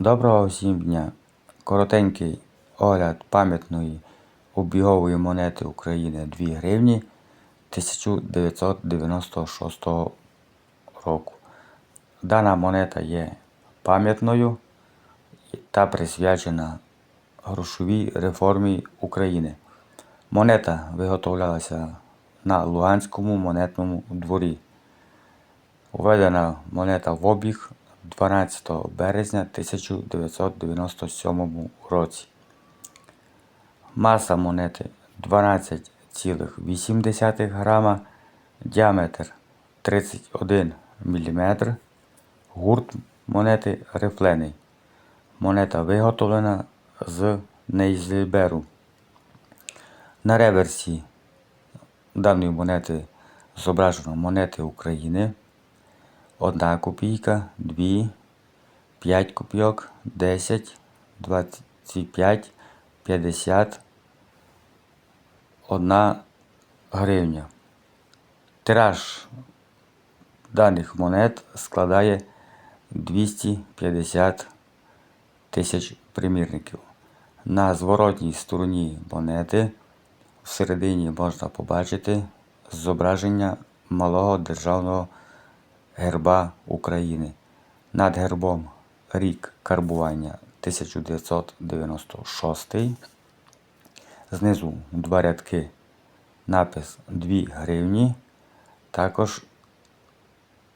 Доброго всім дня! Коротенький огляд пам'ятної обігової монети України 2 гривні 1996 року. Дана монета є пам'ятною та присвячена грошовій реформі України. Монета виготовлялася на Луганському монетному дворі. Введена монета в обіг 12 березня 1997 році. Маса монети 12,8 грама, діаметр 31 мм, гурт монети рифлений. Монета виготовлена з Нейзельберу. На реверсі даної монети зображено монети України. 1 копійка, 2, 5 копійок, 10, 25, 50, 1 гривня. Тираж даних монет складає 250 тисяч примірників. На зворотній стороні монети всередині можна побачити зображення малого державного герба України. Над гербом рік карбування 1996. Знизу два рядки напис 2 гривні. Також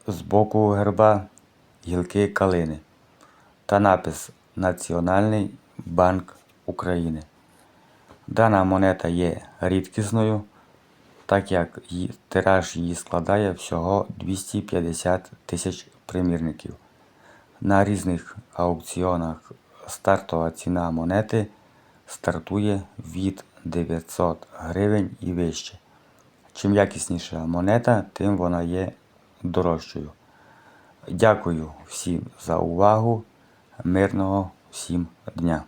з боку герба гілки калини та напис Національний банк України. Дана монета є рідкісною, так як тираж її складає всього 250 тисяч примірників. На різних аукціонах стартова ціна монети стартує від 900 гривень і вище. Чим якісніша монета, тим вона є дорожчою. Дякую всім за увагу. Мирного всім дня!